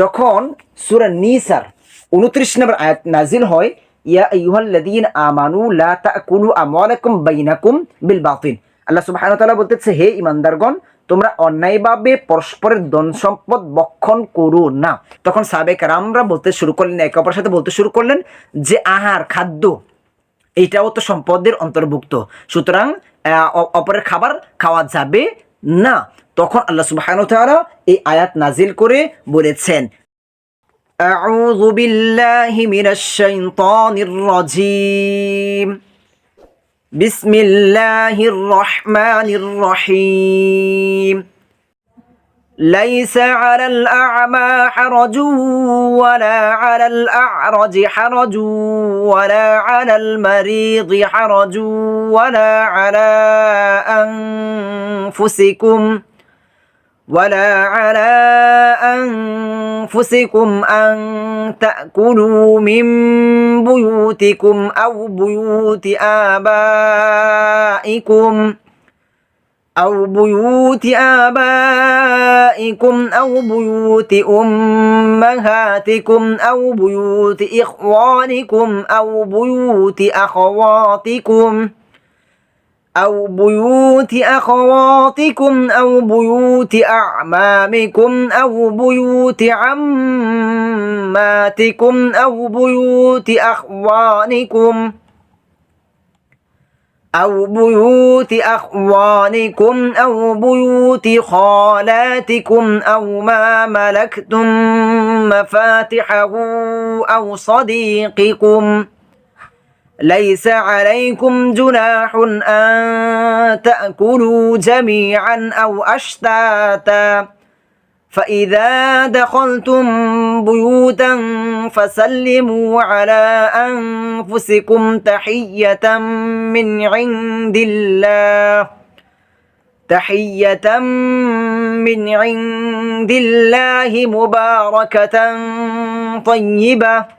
যখন সুরা নিসার উনত্রিশ নম্বর আয়াত নাজিল হয়, ইয়া আইয়ুহাল্লাযীন আমানু লা তাকুলু আমওয়ালাকুম বাইনাকুম বিল বাতিল। আল্লাহ সুবহানাহু তাআলা বলতেছে, হে ইমানদারগণ তোমরা অন্যায়ভাবে পরস্পরের ধন সম্পদ বক্ষণ করো না। তখন সাবেক রামরা বলতে শুরু করলেন, একে অপরের সাথে বলতে শুরু করলেন যে, আহার, খাদ্য এইটাও তো সম্পদের অন্তর্ভুক্ত। সুতরাং অপরের খাবার খাওয়া যাবে না। তখন আল্লাহ সুবহানাহু ওয়া তাআলা এই আয়াত নাজিল করে বলেছেন أعوذ بالله من الشيطان الرجيم بسم الله الرحمن الرحيم ليس على الأعمى حرج ولا على الأعرج حرج ولا على المريض حرج ولا على أنفسكم ولا على أنفسكم أن تأكلوا من بيوتكم أو بيوت آبائكم أو بيوت آبائكم أو بيوت أمهاتكم أو بيوت إخوانكم أو بيوت أخواتكم أو بيوت أخواتكم أو بيوت أعمامكم أو بيوت عماتكم أو بيوت أخوانكم أو بيوت أخوانكم أو بيوت خالاتكم أو ما ملكتم مفاتحه أو صديقكم ليس عليكم جناح أن تأكلوا جميعا أو أشتاتا. فإذا دخلتم بيوتا فسلموا على أنفسكم تحية من عند الله. تحية من عند الله مباركة طيبة.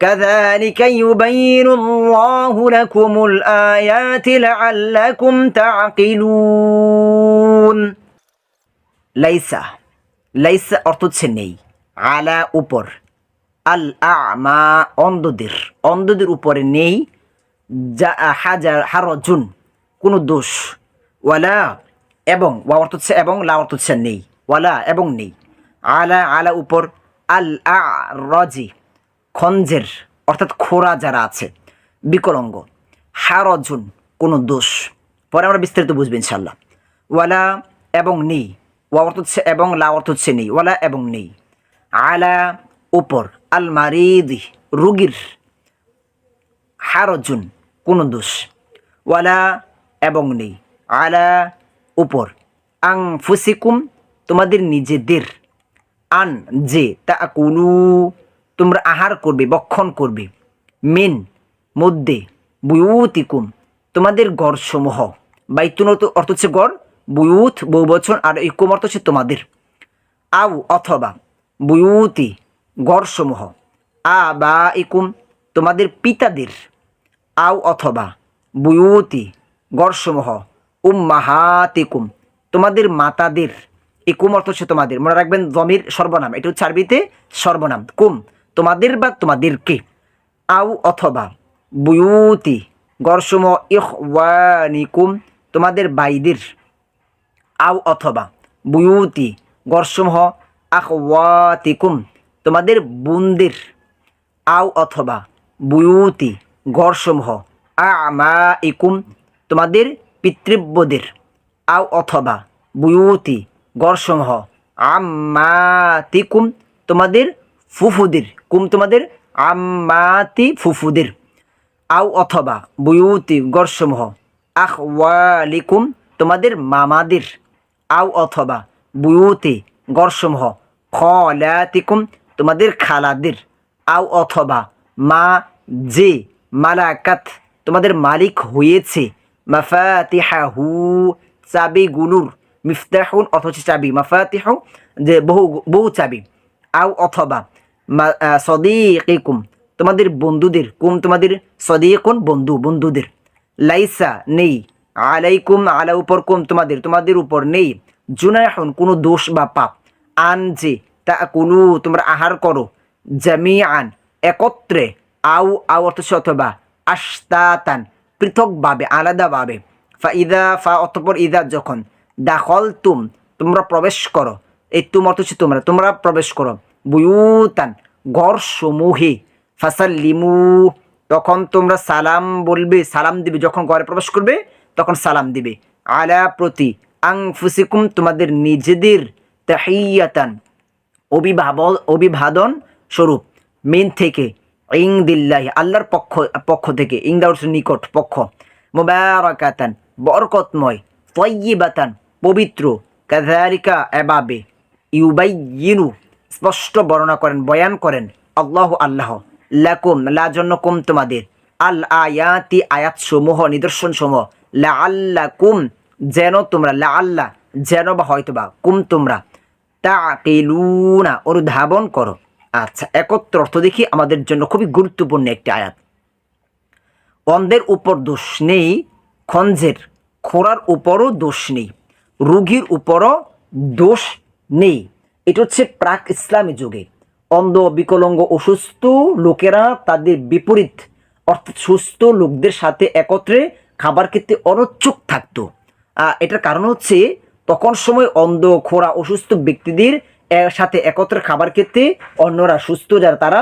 كذلك يبين الله لكم الآيات لعلكم تعقلون লাইসা লাইসা অর্থ হচ্ছে নেই আলা উপর আল আমা অন্ধদের অন্ধদের উপরে নেই যা হাজার হারজুন কোনো দোষ ওয়ালা এবং ওয়া অর্থ হচ্ছে এবং লা অর্থ হচ্ছে নেই ওয়ালা এবং নেই আলা আলা উপর আল আ রজি খঞ্জের, অর্থাৎ খোরা যারা আছে, বিকলঙ্গ, হারজুন, কোনো দোষ। পরে আমরা বিস্তারিত বুঝব ইনশাল্লাহ ওয়ালা এবং নেই, ওয়া অর্থ হচ্ছে এবং, লা অর্থ হচ্ছে নেই। ওয়ালা এবং নেই। আলা উপর, আল মারিদি, রুগীর হারজুন, কোনো দোষ। ওয়ালা এবং নেই। আলা উপর আং ফুসিকুম তোমাদের নিজেদের। আন যে তা কুলু তোমরা আহার করবে, বক্ষণ করবে। মেন মধ্যে বুয়ুতিকুম, তোমাদের গড়সমূহ বাইতুন অর্থ- হচ্ছে গড় বুয়ুত, বহুবচন, আর ইকুম অর্থ হচ্ছে তোমাদের। আউ, অথবা, বুয়ুতি গড়সমূহ আ, বা, ইকুম, তোমাদের পিতাদের। আও অথবা, বুয়ুতি গড়সমূহ উম্মাহাতিকুম, তোমাদের মাতাদের। এই কুম অর্থ হচ্ছে তোমাদের। মনে রাখবেন জমির সর্বনাম। এটা হচ্ছে আরবিতে সর্বনাম। কুম তোমাদের বা তোমাদেরকে। আউ অথবা বুয়ুতি গড়সমূহ ইহওয়ানিকুম তোমাদের বাইদের। আউ অথবা বুয়ুতি গড়সমূহ আখওয়াতিকুম, তোমাদের বোনদের। আউ অথবা বুয়ুতি গড়সমূহ আমা ইকুম তোমাদের পিতৃব্যদের। আও অথবা বুয়ুতি গড়সমূহ আম্মাতিকুম তোমাদের ফুফুদের। কুম তোমাদের? আম্মাতি ফুফুদের। আও অথবা বুয়ুতি গড়সমূহ। আখওয়ালিকুম তোমাদের মামাদের। আও অথবা বুয়ুতি গড়সমূহ। খলাতিকুম তোমাদের খালাদের। আও অথবা মা যে মালাকাত তোমাদের মালিক হয়েছে মাফাতিহাহু চাবিগুলোর মিফতাহুন অথচ চাবি। মাফাতিহু যে বহু বহু চাবি। আও অথবা মা- আহ, সদিকিকুম। তোমাদের বন্ধুদের কুম তোমাদের সদিকুন বন্ধু বন্ধুদের। লাইসা নেই। আলাইকুম আলা উপর কুম তোমাদের তোমাদের উপর নেই। জুনাহুন কোনো দোষ বা পাপ। আন যে তা কুলু তোমরা আহার করো। জামি আন একত্রে আউ আউ অর্থ অথবা আস্তাতান পৃথকভাবে আলাদাভাবে। ফা ইদা ফা অতপর ইদা যখন দাখল তুম তোমরা প্রবেশ করো। এই তুম অর্থ তোমরা তোমরা প্রবেশ করো। বুয়ুতান ঘর সমূহে ফাসাল্লিমু তখন তোমরা সালাম বলবে, সালাম দিবে। যখন ঘরে প্রবেশ করবে, তখন সালাম দিবে। আলা প্রতি আং ফুসিকুম তোমাদের নিজেদের তাহিয়াতান, অভিভাব, অভিবাদন স্বরূপ। মিন থেকে ইং দিল্লাহি আল্লাহর পক্ষ পক্ষ থেকে ইং দাউর নিকট পক্ষ। মোবারকাতান, বরকতময় তয়্যিবাতান পবিত্র। কাজারিকা এবাবে, ইউবাইয়িনু স্পষ্ট বর্ণনা করেন, বয়ান করেন, আল্লাহ আল্লাহ, লাকুম লা জন্য কুম তোমাদের। আল আয়াতি আয়াত সমূহ নিদর্শন সমূহ লা আল্লাহ কুম যেন তোমরা লা আল্লাহ যেন বা হয়তো বা কুম তোমরা তাকিলুনা অনুধাবন করো। আচ্ছা একত্র অর্থ দেখি, আমাদের জন্য খুবই গুরুত্বপূর্ণ একটি আয়াত। অন্ধের উপর দোষ নেই, খঞ্জের খোরার উপরও দোষ নেই, রুগীর উপরও দোষ নেই। এটা হচ্ছে প্রাক ইসলামী যুগে। অন্ধ, বিকলঙ্গ, অসুস্থ লোকেরা তাদের বিপরীত। অর্থাৎ সুস্থ লোকদের সাথে একত্রে খাবার খেতে অনচ্ছুক থাকতো। এটার কারণ হচ্ছে তখন সময় অন্ধ খোরা অসুস্থ ব্যক্তিদের সাথে একত্রে খাবার খেতে অন্যরা সুস্থ যারা তারা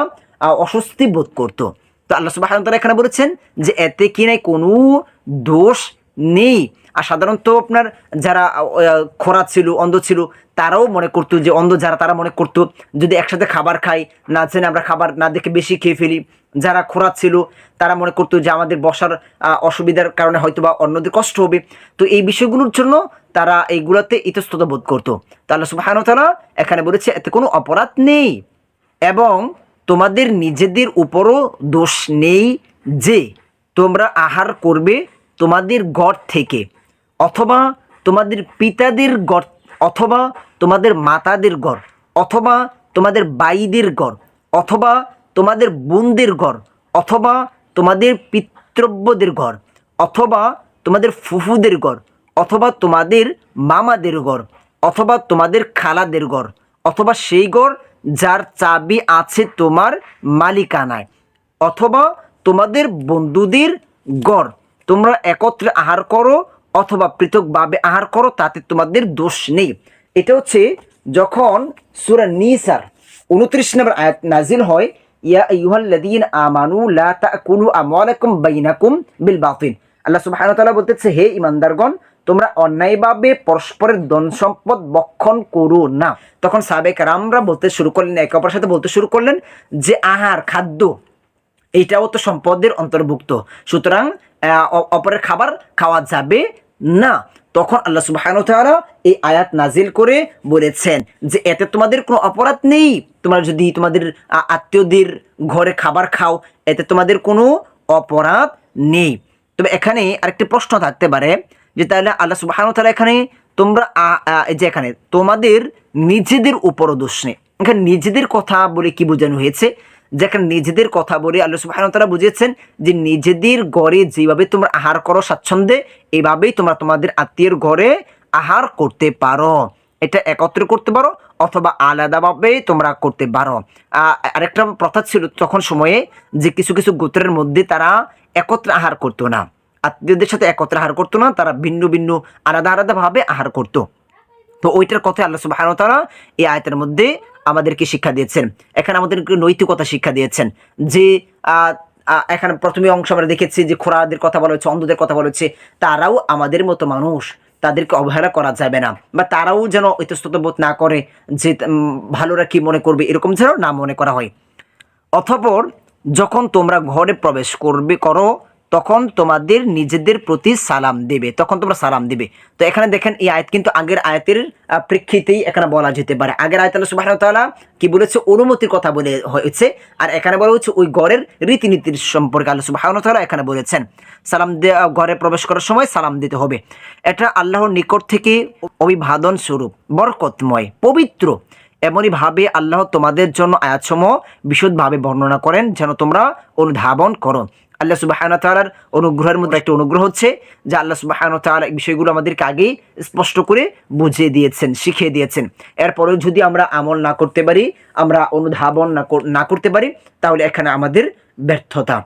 অস্বস্তি বোধ করতো। তো আল্লাহ সুবাহ এখানে বলেছেন যে এতে কি নাই কোনো দোষ নেই। আর সাধারণত আপনার যারা খোরা ছিল, অন্ধ ছিল, তারাও মনে করতো যে অন্ধ যারা, তারা মনে করতো যদি একসাথে খাবার খাই, না জেনে আমরা খাবার না দেখে বেশি খেয়ে ফেলি। যারা খোরা ছিল, তারা মনে করতো যে আমাদের বসার অসুবিধার কারণে হয়তো বা অন্যদের কষ্ট হবে। তো এই বিষয়গুলোর জন্য তারা এইগুলোতে ইতস্তত বোধ করতো। তাহলে আল্লাহ তারা এখানে বলেছে, এতে কোনো অপরাধ নেই। এবং তোমাদের নিজেদের উপরও দোষ নেই যে তোমরা আহার করবে তোমাদের ঘর থেকে। অথবা তোমাদের পিতাদের ঘর অথবা তোমাদের মাতাদের ঘর অথবা তোমাদের বাইদের ঘর অথবা তোমাদের বোনদের ঘর অথবা তোমাদের পিতৃব্যদের ঘর অথবা তোমাদের ফুফুদের ঘর অথবা তোমাদের মামাদের ঘর অথবা তোমাদের খালাদের ঘর অথবা সেই ঘর যার চাবি আছে তোমার মালিকানায়, অথবা তোমাদের বন্ধুদের গড়। তোমরা একত্রে আহার করো অথবা পৃথকভাবে আহার করো, তাতে তোমাদের দোষ নেই। এটা হচ্ছে যখন সুরা নিসার উনত্রিশ নম্বর আয়াত নাজিল হয়, ইয়া বিল আল্লাহ বলতেছে, হে তোমরা অন্যায়ভাবে পরস্পরের ধন সম্পদ বক্ষণ করো না। তখন সাবেক বলতে শুরু করলেন, একে অপরের সাথে বলতে শুরু করলেন যে, আহার, খাদ্য এইটাও তো সম্পদের অন্তর্ভুক্ত। সুতরাং অপরের খাবার খাওয়া যাবে না। তখন আল্লাহ সুবাহান তাআলা এই আয়াত নাজিল করে বলেছেন যে এতে তোমাদের কোনো অপরাধ নেই। তোমরা যদি তোমাদের আত্মীয়দের ঘরে খাবার খাও, এতে তোমাদের কোনো অপরাধ নেই। তবে এখানে আরেকটি প্রশ্ন থাকতে পারে যে তাহলে আল্লাহ সুবাহান তাআলা এখানে তোমরা যে এখানে তোমাদের নিজেদের উপর দোষ নেই। এখানে নিজেদের কথা বলে কি বোঝানো হয়েছে? যেখানে নিজেদের কথা বলে আল্লাহ তাআলা বুঝিয়েছেন যে নিজেদের ঘরে যেভাবে তোমরা আহার করো স্বাচ্ছন্দ্যে, এভাবেই তোমরা তোমাদের আত্মীয়ের ঘরে আহার করতে পারো। এটা একত্রে করতে পারো অথবা আলাদাভাবে তোমরা করতে পারো। আরেকটা প্রথা ছিল তখন সময়ে যে কিছু কিছু গোত্রের মধ্যে তারা একত্রে আহার করতো না। আত্মীয়দের সাথে একত্রে আহার করতো না, তারা ভিন্ন ভিন্ন, আলাদা আলাদাভাবে আহার করতো। তো ওইটার কথা আল্লাহ সুবাহান তারা এই আয়তের মধ্যে আমাদেরকে শিক্ষা দিয়েছেন। এখানে আমাদেরকে নৈতিকতা শিক্ষা দিয়েছেন। যে এখানে প্রথমে অংশ আমরা দেখেছি যে খোরাদের কথা বলা হচ্ছে অন্ধদের কথা বলা হচ্ছে তারাও আমাদের মতো মানুষ। তাদেরকে অবহেলা করা যাবে না। বা তারাও যেন ইতস্তত বোধ না করে যে ভালোরা কি মনে করবে, এরকম যেন না মনে করা হয়। অথপর যখন তোমরা ঘরে প্রবেশ করবে, করো তখন তোমাদের নিজেদের প্রতি সালাম দেবে, তখন তোমরা সালাম দেবে। তো এখানে দেখেন এই আয়াত কিন্তু আগের আয়াতের প্রেক্ষিতেই এখানে বলা যেতে পারে। আগের আয়াত আল্লাহ সুবহানাহু ওয়া তাআলা কি বলেছে? অনুমতির কথা বলে হয়েছে। আর এখানে বলা হচ্ছে ওই ঘরের রীতিনীতির সম্পর্কে আল্লাহ সুবহানাহু ওয়া তাআলা এখানে বলেছেন। সালাম দেওয়া ঘরে প্রবেশ করার সময় সালাম দিতে হবে। এটা আল্লাহর নিকট থেকে অভিবাদন স্বরূপ, বরকতময়, পবিত্র। এমনইভাবে আল্লাহ তোমাদের জন্য আয়াতসমূহ বিশদভাবে বর্ণনা করেন, যেন তোমরা অনুধাবন করো। আল্লাহ সুবাহান তালার অনুগ্রহের মধ্যে একটা অনুগ্রহ হচ্ছে, যে আল্লাহ সুবাহান তালা এই বিষয়গুলো আমাদেরকে আগেই স্পষ্ট করে বুঝিয়ে দিয়েছেন, শিখিয়ে দিয়েছেন। এরপরেও যদি আমরা আমল না করতে পারি, আমরা অনুধাবন না না করতে পারি, তাহলে এখানে আমাদের ব্যর্থতা।